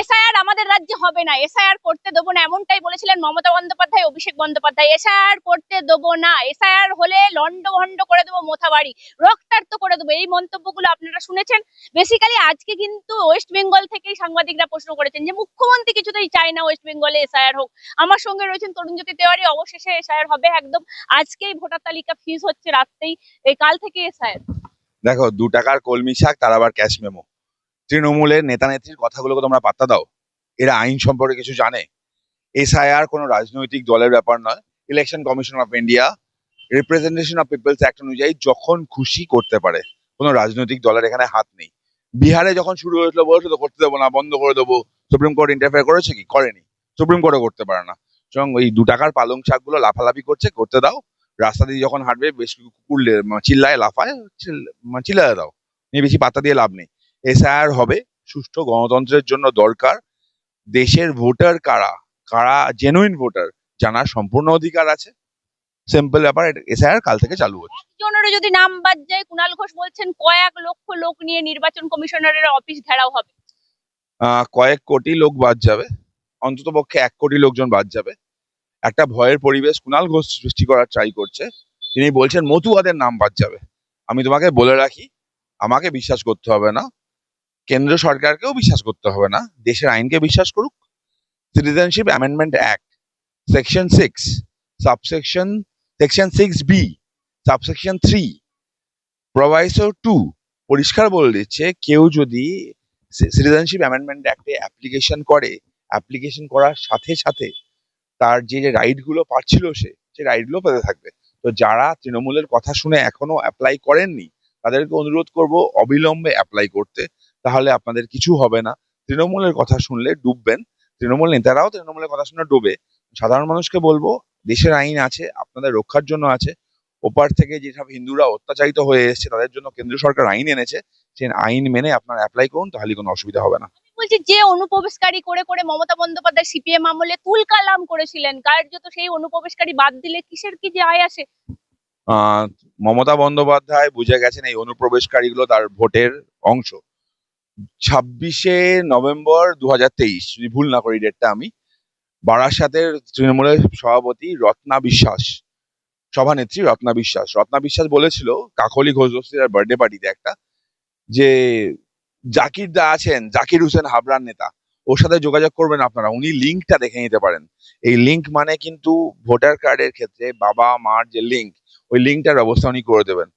SIR আমাদের রাজ্যে হবে না। এসআইআর করতে দেবো না, এমনটাই বলেছিলেন মমতা বন্দ্যোপাধ্যায়, অভিষেক বন্দ্যোপাধ্যায়। এসআইআর করতে দেবো না। এসআইআর হলে লন্ড ভন্ড করে দেবো মোথাবাড়ি, রক্তাক্ত করে দেবো। এই মন্তব্যগুলো আপনারা শুনেছেন? বেসিক্যালি আজকে কিন্তু ওয়েস্ট বেঙ্গল থেকেই সাংবাদিকরা প্রশ্ন করেছেন যে, মুখ্যমন্ত্রী কিছুতেই চায় না ওয়েস্ট বেঙ্গলে এসআইআর হোক। আমার সঙ্গে রয়েছেন তরুণজ্যোতি তেওয়ারি, অবশেষে এসআইআর হবে একদম। আজকেই ভোটার তালিকা ফিজ হচ্ছে রাত্রেই। কাল থেকে এসআইআর দেখো, দু টাকার কলমি শাক, তার আবার ক্যাশ মেমো তৃণমূলের নেতা নেত্রীর কথাগুলোকে তোমরা পাত্তা দাও। এরা আইন সম্পর্কে কিছু জানে। এসআইআর কোনো রাজনৈতিক দলের ব্যাপার নয়। Election Commission of India Representation of People's Act অনুযায়ী যখন খুশি করতে পারে, কোনো রাজনৈতিক দলের এখানে হাত নেই। বিহারে যখন শুরু হয়েছিল বলেছিল করতে দেবো না, বন্ধ করে দেবো। সুপ্রিম কোর্ট ইন্টারফেয়ার করেছে কি? করেনি। সুপ্রিম কোর্টও করতে পারে না। সুতরাং ওই দু টাকার পালং শাকগুলো লাফালাফি করছে, করতে দাও। রাস্তা দিয়ে যখন হাঁটবে, বেশ কুকুর চিল্লায়, লাফায়, চিল- চিল্লায় দাও। নিয়ে বেশি পাত্তা দিয়ে লাভ নেই। এসআইআর হবে সুষ্ঠু গণতন্ত্রের জন্য দরকার। দেশের ভোটার কারা? কারা জেনুইন ভোটার জানার সম্পূর্ণ অধিকার আছে। সিম্পল ব্যাপার এসআইআর কাল থেকে চালু হচ্ছে। জনেরও যদি নাম বাদ যায় কুণাল ঘোষ বলছেন কয়েক লক্ষ লোক নিয়ে নির্বাচন কমিশনারের অফিস ঘেরাও হবে। কয়েক কোটি লোক বাদ যাবে। অন্তত পক্ষে এক কোটি লোকজন বাদ যাবে। একটা ভয়ের পরিবেশ কুণাল ঘোষ সৃষ্টি করার ট্রাই করছে। তিনি বলছেন মতুয়াদের নাম বাদ যাবে। আমি তোমাকে বলে রাখি আমাকে বিশ্বাস করতে হবে না। কেন্দ্র সরকারকেও বিশ্বাস করতে হবে না। দেশের আইনকে বিশ্বাস করুক। Citizenship Amendment Act section six subsection section six B subsection three proviso two পরিষ্কার বলে দিচ্ছে, কেউ যদি সিটিজেনশিপ অ্যামেন্ডমেন্ট অ্যাক্টে অ্যাপ্লিকেশন করে অ্যাপ্লিকেশন করার সাথে সাথে তার যে যে রাইটগুলো পাচ্ছিল সে সেই রাইটগুলো পেতে থাকবে। তো যারা তৃণমূলের কথা শুনে এখনও অ্যাপ্লাই করেননি, তাদেরকে অনুরোধ করব অবিলম্বে অ্যাপ্লাই করতে। তাহলে আপনাদের কিছু হবে না। তৃণমূলের কথা শুনলে ডুববেন। তৃণমূল নেতারাও তৃণমূলের কথা শুনে ডুবে। সাধারণ মানুষকে বলব দেশের আইন আছে আপনাদের রক্ষার জন্য আছে। ওপার থেকে যেসব হিন্দুরা অত্যাচারিত হয়ে এসেছে তাদের জন্য কেন্দ্র সরকার আইন এনেছে। সেই আইন মেনে আপনারা অ্যাপ্লাই করুন তাহলে কোনো অসুবিধা হবে না। বলছি যে অনুপ্রবেশকারী করে করে মমতা বন্দ্যোপাধ্যায় সিপিএম আমলে তুলকালাম করেছিলেন কার্যত সেই অনুপ্রবেশকারী বাদ দিলে কিসের কি যে আয় আসে? মমতা বন্দ্যোপাধ্যায় বুঝে গেছেন এই অনুপ্রবেশকারীগুলো তার ভোটের অংশ। ছাব্বিশে নভেম্বর দু হাজার তেইশ, যদি ভুল না করি ডেটটা আমি, বারাসাতের তৃণমূলের সভাপতি রত্না বিশ্বাস, সভানেত্রী রত্না বিশ্বাস। রত্না বিশ্বাস বলেছিল, কাকলি ঘোষ বার্থডে পার্টিতে একটা, যে জাকির দা আছেন, জাকির হোসেন হাবরান নেতা, ওর সাথে যোগাযোগ করবেন আপনারা, উনি লিঙ্কটা দেখে নিতে পারেন। এই লিঙ্ক মানে কিন্তু ভোটার কার্ডের ক্ষেত্রে বাবা, মার যে লিঙ্ক ওই লিঙ্কটার ব্যবস্থা উনি করে দেবেন।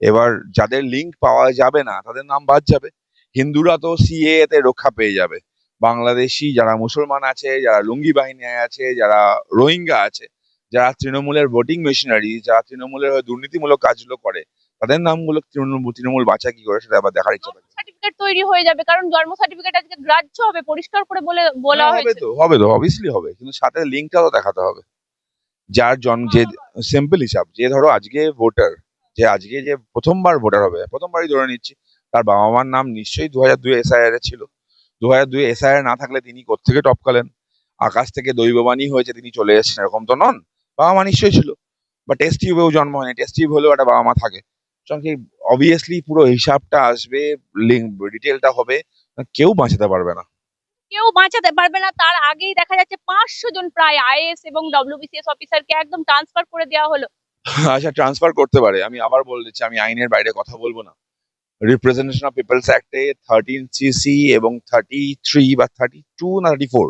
এবার যাদের লিঙ্ক পাওয়া যাবে না, তাদের নাম বাদ যাবে। হিন্দুরা তো সিএ তে রক্ষা পেয়ে যাবে। বাংলাদেশি যারা মুসলমান আছে যারা লুঙ্গি বাহিনী আছে যারা রোহিঙ্গা আছে যারা তৃণমূলের ভোটিং মেশিনারি যারা তৃণমূলের হয়ে দুর্নীতিমূলক কাজগুলো করে তাদের নামগুলো তৃণমূল তৃণমূল বাঁচা কি করে সেটা আবার দেখার ইচ্ছা থাকে। সার্টিফিকেট তৈরি হয়ে যাবে কারণ জন্ম সার্টিফিকেট আজকে গ্রাহ্য হবে পরিষ্কার করে বলে বলা হ্যাঁ, হয়েছে। তো হবে তো অবভিয়াসলি হবে কিন্তু সাথে লিঙ্কটাও দেখাতে হবে। যার জন যে সিম্পল হিসাব যে ধরো আজকে ভোটার যে আজকে যে প্রথমবার ভোটার হবে প্রথমবারই ধরে নিচ্ছি তার বাবা মার নাম নিশ্চয়ই দু হাজার দুই এসআইআর এ ছিল। দু হাজার দুই এসআইআর না থাকলে তিনি কোত্থেকে টপকালেন আকাশ থেকে দৈববাণী হয়েছে তিনি চলে এসেছেন এরকম তো নন। বাবা মা নিশ্চয়ই ছিল। বা টেস্ট টিউবেও জন্ম হয়নি। টেস্ট টিউব হলেও একটা বাবা মা থাকে সুতরাং অবভিয়াসলি পুরো হিসাবটা আসবে লিঙ্ক ডিটেলটা হবে। কেউ বাঁচাতে পারবে না। কেউ বাঁচাতে পারবে না। তার আগেই দেখা যাচ্ছে পাঁচশো জন প্রায় আইএস এবং ডব্লিউবিসিএস অফিসারকে একদম ট্রান্সফার করে দেওয়া হলো। আচ্ছা ট্রান্সফার করতে পারে। আমি আবার বলে দিচ্ছি আমি আইনের বাইরে কথা বলব না। রিপ্রেজেন্টেশন অফ পিপলস অ্যাক্টে থার্টিন সিসি এবং থার্টি থ্রি বা থার্টি টু না থার্টি ফোর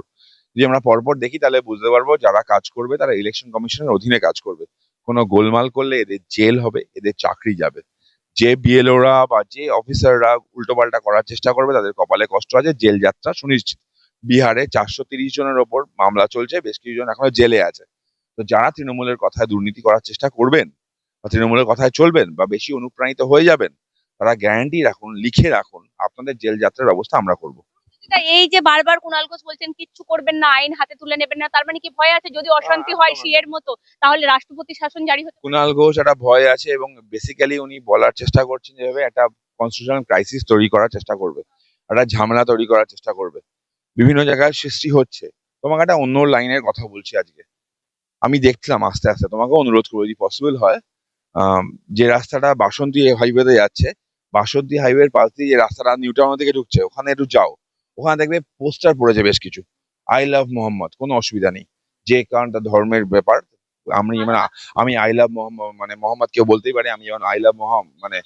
যদি আমরা পরপর দেখি, তাহলে বুঝতে পারব যারা কাজ করবে, তারা ইলেকশন কমিশনের অধীনে কাজ করবে। কোনো গোলমাল করলে এদের জেল হবে, এদের চাকরি যাবে। যে বিএলওরা বা যে অফিসাররা উল্টোপাল্টা করার চেষ্টা করবে, তাদের কপালে কষ্ট আছে, জেল যাত্রা সুনিশ্চিত। বিহারে চারশো তিরিশ জনের ওপর মামলা চলছে, বেশ কিছু জন এখনও জেলে আছে। তো যারা তৃণমূলের কথায় দুর্নীতি করার চেষ্টা করবেন বা তৃণমূলের কথায় চলবেন বা বেশি অনুপ্রাণিত হয়ে যাবেন তারা গ্যারান্টি রাখুন লিখে রাখুন আপনাদের জেল যাত্রার ব্যবস্থা আমরা করব। এই যে বারবার কুণাল ঘোষ বলছেন কিচ্ছু করবেন না আইন হাতে তুলে নেবেন না তার মানে কি ভয় আছে? যদি অশান্তি হয়। সিএর মতো তাহলে রাষ্ট্রপতি শাসন জারি হতে কুণাল ঘোষ একটা ভয় আছে এবং বেসিক্যালি উনি বলার চেষ্টা করছেন যেভাবে একটা কনস্টিটিউশনাল ক্রাইসিস তৈরি করার চেষ্টা করবে একটা ঝামেলা তৈরি করার চেষ্টা করবে। বিভিন্ন জায়গায় সৃষ্টি হচ্ছে। তোমাকে একটা অন্য লাইনের কথা বলছি আজকে। আমি দেখছিলাম আস্তে আস্তে তোমাকে অনুরোধ করব যদি পসিবল হয় যে রাস্তাটা বাসন্তী হাইওয়েতে যাচ্ছে বাসন্তী হাইওয়ের পাশ দিয়ে যে রাস্তাটা নিউ টাউন থেকে ঢুকছে, ওখানে একটু যাও। ওখানে দেখবে পোস্টার পড়েছে বেশ কিছু। আই লাভ মোহাম্মদ কোনো অসুবিধা নেই। যে কারণ তার ধর্মের ব্যাপার, আমি মানে আমি আই লাভ মানে মোহাম্মদ কেউ বলতেই পারে, আমি যেমন আই লাভ মোহাম্মদ মানে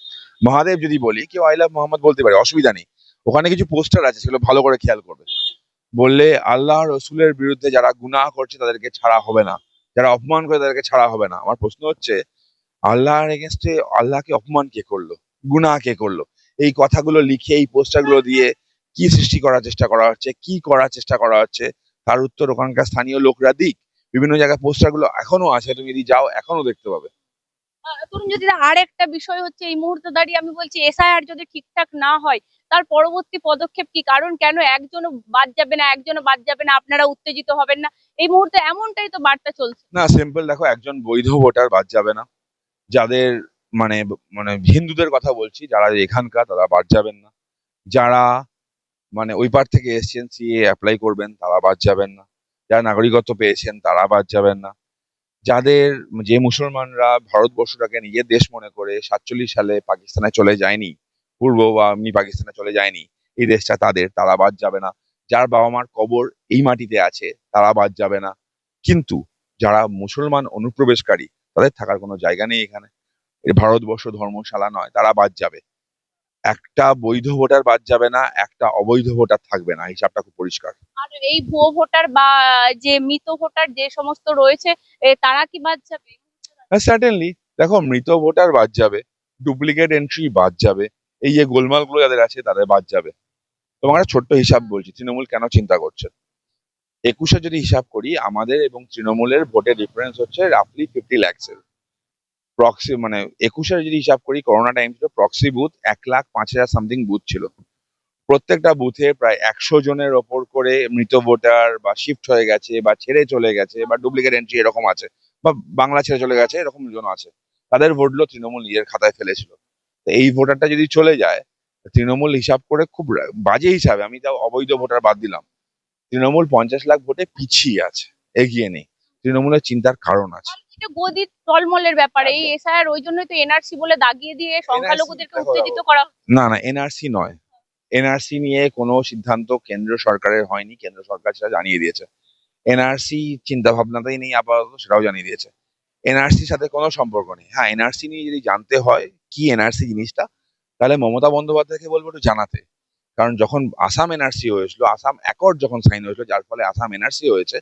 মহাদেব যদি বলি, কেউ আই লাভ মোহাম্মদ বলতে পারে, অসুবিধা নেই। ওখানে কিছু পোস্টার আছে, সেগুলো ভালো করে খেয়াল করবে। বললে আল্লাহ রসুলের বিরুদ্ধে যারা গুনাহ করছে, তাদেরকে ছাড়া হবে না। যারা অপমান করে, তাদেরকে ছাড়া হবে না। আমার প্রশ্ন হচ্ছে, আল্লাহর এগেনস্টে আল্লাহকে অপমান কে করল? গুনাহ কে করল? এই কথাগুলো লিখে এই পোস্টারগুলো দিয়ে কি সৃষ্টি করার চেষ্টা করা হচ্ছে কি করার চেষ্টা করা হচ্ছে তার উত্তর ওখানকার স্থানীয় লোকরা দিক। বিভিন্ন জায়গায় পোস্টারগুলো এখনও আছে তুমি যদি যাও এখনও দেখতে পাবে। তরুণ যদি আর একটা বিষয় হচ্ছে এই মুহূর্তে দাঁড়িয়ে আমি বলছি এসআইআর যদি ঠিকঠাক না হয় তার পরবর্তী পদক্ষেপ কি? কারণ কেন একজনও বাদ যাবে না একজনও বাদ যাবে না আপনারা উত্তেজিত হবেন না? এই মুহূর্তে এমনটাই তো বার্তা চলছে। না সিম্পল দেখো একজন বৈধ ভোটার বাদ যাবে না। যাদের মানে মানে হিন্দুদের কথা বলছি, যারা এখানকার তারা বাদ যাবেন না। যারা মানে ওই পার থেকে এসছেন সিএ অ্যাপ্লাই করবেন, তারা বাদ যাবেন না। যারা নাগরিকত্ব পেয়েছেন, তারা বাদ যাবেন না। যাদের যে মুসলমানরা ভারতবর্ষটাকে নিজের দেশ মনে করে সাতচল্লিশ সালে পাকিস্তানে চলে যায়নি, পূর্ব বা এমনি পাকিস্তানে চলে যায়নি, এই দেশটা তাদের, তারা বাদ যাবে না। যার বাবা মার কবর এই মাটিতে আছে, তারা বাদ যাবে না। কিন্তু যারা মুসলমান অনুপ্রবেশকারী, তাদের থাকার কোনো জায়গা নেই এখানে। ভারতবর্ষ ধর্মশালা নয় তারা বাদ যাবে। একটা বৈধ ভোটার বাদ যাবে না একটা অবৈধ ভোটার থাকবে না হিসাবটা খুব পরিষ্কার। আর এই ভুয়ো ভোটার বা যে মৃত ভোটার যে সমস্ত রয়েছে তারা কি বাদ যাবে? সার্টেনলি দেখো মৃত ভোটার বাদ যাবে ডুপ্লিকেট এন্ট্রি বাদ যাবে এই যে গোলমালগুলো যাদের আছে তাদের বাদ যাবে। তোমার একটা ছোট্ট হিসাব বলছি তৃণমূল কেন চিন্তা করছে? একুশে যদি হিসাব করি আমাদের এবং তৃণমূলের ভোটের ডিফারেন্স হচ্ছে রাফলি ফিফটি ল্যাক্সের প্রক্সি মানে একুশের যদি হিসাব করি করোনা টাইম ছিল প্রক্সি বুথ এক লাখ পাঁচ হাজার সামথিং বুথ ছিল। প্রত্যেকটা বুথে প্রায় একশো জনের ওপর করে মৃত ভোটার বা শিফট হয়ে গেছে বা ছেড়ে চলে গেছে বা ডুপ্লিকেট এন্ট্রি এরকম আছে বা বাংলা ছেড়ে চলে গেছে, এরকম জন আছে। তাদের ভোটগুলো তৃণমূল নিজের খাতায় ফেলেছিল। এই ভোটারটা যদি চলে যায়, তৃণমূল হিসাব করে খুব বাজে হিসাবে, আমি তাও অবৈধ ভোটার বাদ দিলাম। তৃণমূল পঞ্চাশ লাখ ভোটে পিছিয়ে আছে, এগিয়ে নেই। তৃণমূলের চিন্তার কারণ আছে। এটা গদি টলমলের ব্যাপারে এই এসআইআর ওই জন্যই তো এনআরসি বলে দাগিয়ে দিয়ে সংখ্যালঘুদেরকে উত্তেজিত করা না না এনআরসি নয়। এনআরসি নিয়ে কোনো সিদ্ধান্ত কেন্দ্র সরকারের হয়নি কেন্দ্র সরকার সেটা জানিয়ে দিয়েছে। এনআরসি চিন্তা ভাবনাতেই নেই আপাতত সেটাও জানিয়ে দিয়েছে। এনআরসির সাথে কোনো সম্পর্ক নেই। হ্যাঁ এনআরসি নিয়ে যদি জানতে হয় কি এনআরসি জিনিসটা তাহলে মমতা বন্দ্যোপাধ্যায়কে বলব একটু জানাতে। কারণ যখন আসাম এনআরসি হয়েছিল আসাম অ্যাকর্ড যখন সাইন হয়েছিল যার ফলে আসাম এনআরসি হয়েছে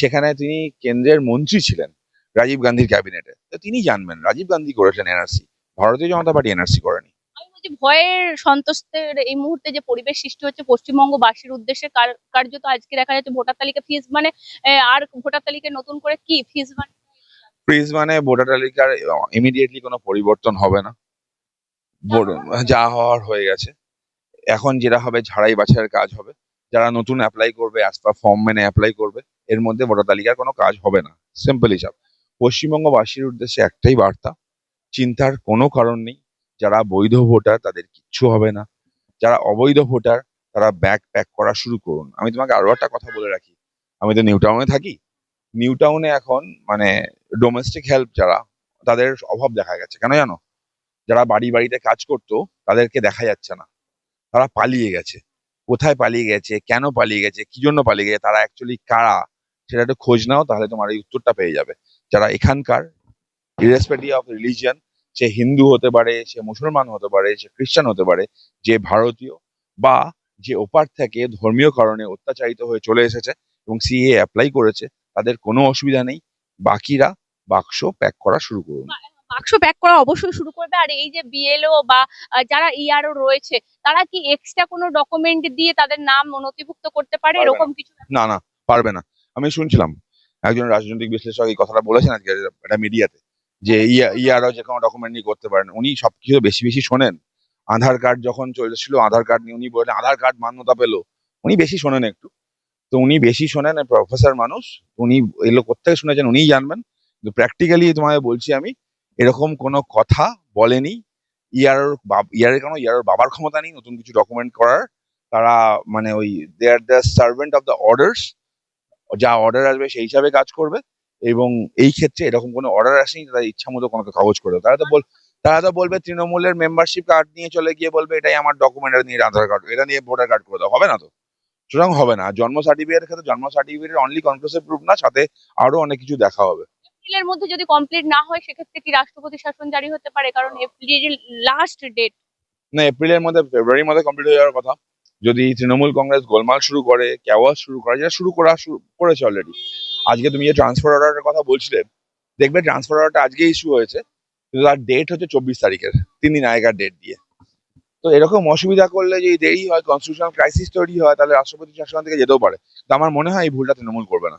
সেখানে তিনি কেন্দ্রের মন্ত্রী ছিলেন রাজীব গান্ধীর ক্যাবিনেটে। তো তিনি জানবেন রাজীব গান্ধী করেছেন এনআরসি ভারতীয় জনতা পার্টি এনআরসি করেনি। ভয়ের সন্তোষের এই মুহূর্তে যে পরিবেশ সৃষ্টি হচ্ছে পশ্চিমবঙ্গবাসীর উদ্দেশ্যে কার- কার্যত আজকে দেখা যাচ্ছে ভোটার তালিকা ফিজ মানে আর ভোটার তালিকা নতুন করে কি ফিজ মানে? ফিজ মানে ভোটার তালিকার ইমিডিয়েটলি কোনো পরিবর্তন হবে না। যা হওয়ার হয়ে গেছে। এখন যেটা হবে ঝাড়াই বাছাইয়ের কাজ হবে। যারা নতুন অ্যাপ্লাই করবে অ্যাজ পার ফর্ম মেনে অ্যাপ্লাই করবে। এর মধ্যে ভোটার তালিকার কোনো কাজ হবে না। সিম্পল হিসাব। পশ্চিমবঙ্গবাসীর উদ্দেশ্যে একটাই বার্তা, চিন্তার কোনো কারণ নেই। যারা বৈধ ভোটার তাদের কিচ্ছু হবে না। যারা অবৈধ ভোটার তারা ব্যাগ প্যাক করা শুরু করুন। আমি তোমাকে আরও একটা কথা বলে রাখি। আমি তো নিউ টাউনে থাকি। নিউ টাউনে এখন মানে ডোমেস্টিক হেল্প যারা, তাদের অভাব দেখা গেছে। কেন জানো? যারা বাড়ি বাড়িতে কাজ করতো, তাদেরকে দেখা যাচ্ছে না। তারা পালিয়ে গেছে। কোথায় পালিয়ে গেছে? কেন পালিয়ে গেছে? কি জন্য পালিয়ে গেছে? তারা অ্যাকচুয়ালি কারা? সেটা একটু খোঁজ নাও তাহলে তোমার এই উত্তরটা পেয়ে যাবে। যারা এখানকার ইরেসপেক্টিভ অফ রিলিজিয়ান সে হিন্দু হতে পারে সে মুসলমান হতে পারে সে খ্রিস্টান হতে পারে যে ভারতীয় বা যে ওপার থেকে ধর্মীয় কারণে অত্যাচারিত হয়ে চলে এসেছে এবং সিএ অ্যাপ্লাই করেছে তাদের কোনো অসুবিধা নেই। বাকিরা বাক্স প্যাক করা শুরু করুন। বাক্স প্যাক করা অবশ্যই শুরু করবে। আর এই যে বিএলও বা যারা ইআরও রয়েছে তারা কি এক্সট্রা কোনো ডকুমেন্ট দিয়ে তাদের নাম নথিভুক্ত করতে পারে? এরকম কিছু না না পারবে না। আমি শুনছিলাম, একজন রাজনৈতিক বিশ্লেষক এই কথাটা বলেছেন আজকে একটা মিডিয়াতে, যে ইয়ারও যে কোনো ডকুমেন্ট নিয়ে করতে পারেন, উনি সবকিছু বেশি বেশি শোনেন। আধার কার্ড যখন চলেছিল, আধার কার্ড নিয়ে উনি বললেন আধার কার্ড মান্যতা পেল। উনি বেশি শোনেন একটু। তো উনি বেশি শোনেন প্রফেসর মানুষ, উনি এগুলো কোথেকে শুনেছেন উনিই জানবেন। কিন্তু প্র্যাকটিক্যালি তোমায় বলছি আমি, এরকম কোনো কথা বলেনি। ইয়ার ইয়ারের কোনো ইয়ার বাবার ক্ষমতা নেই নতুন কিছু ডকুমেন্ট করার। তারা মানে ওই they are the servant of the orders যা অর্ডার আসবে সেই হিসাবে কাজ করবে এবং এই ক্ষেত্রে এরকম কোনো অর্ডার আসেনি তারা ইচ্ছা মতো কোনো কাগজ করে তারা তো বল তারা তো বলবে তৃণমূলের মেম্বারশিপ কার্ড নিয়ে চলে গিয়ে বলবে এটাই আমার ডকুমেন্ট নিয়ে আধার কার্ড এটা নিয়ে ভোটার কার্ড করে দাও। হবে না তো? সুতরাং হবে না। জন্ম সার্টিফিকেটের ক্ষেত্রে জন্ম সার্টিফিকেটের অনলি কনক্লুসিভ প্রুফ না সাথে আরও অনেক কিছু দেখা হবে। এপ্রিলের মধ্যে যদি কমপ্লিট না হয় সেক্ষেত্রে কি রাষ্ট্রপতি শাসন জারি হতে পারে? কারণ এপ্রিল লাস্ট ডেট না এপ্রিলের মধ্যে ফেব্রুয়ারির মধ্যে কমপ্লিট হয়ে যাওয়ার কথা। যদি তৃণমূল কংগ্রেস গোলমাল শুরু করে, ক্যাওয়াজ শুরু করে, যেটা শুরু করা, শুরু করেছে অলরেডি আজকে তুমি যে ট্রান্সফার অর্ডারের কথা বলছিলে, দেখবে ট্রান্সফার অর্ডারটা আজকে ইস্যু হয়েছে, কিন্তু তার ডেট হচ্ছে চব্বিশ তারিখের, তিন দিন আগেকার ডেট দিয়ে। তো এরকম অসুবিধা করলে যদি দেরি হয় কনস্টিটিউশনাল ক্রাইসিস তৈরি হয়, তাহলে রাষ্ট্রপতি শাসন থেকে যেতেও পারে। তো আমার মনে হয় এই ভুলটা তৃণমূল করবে না।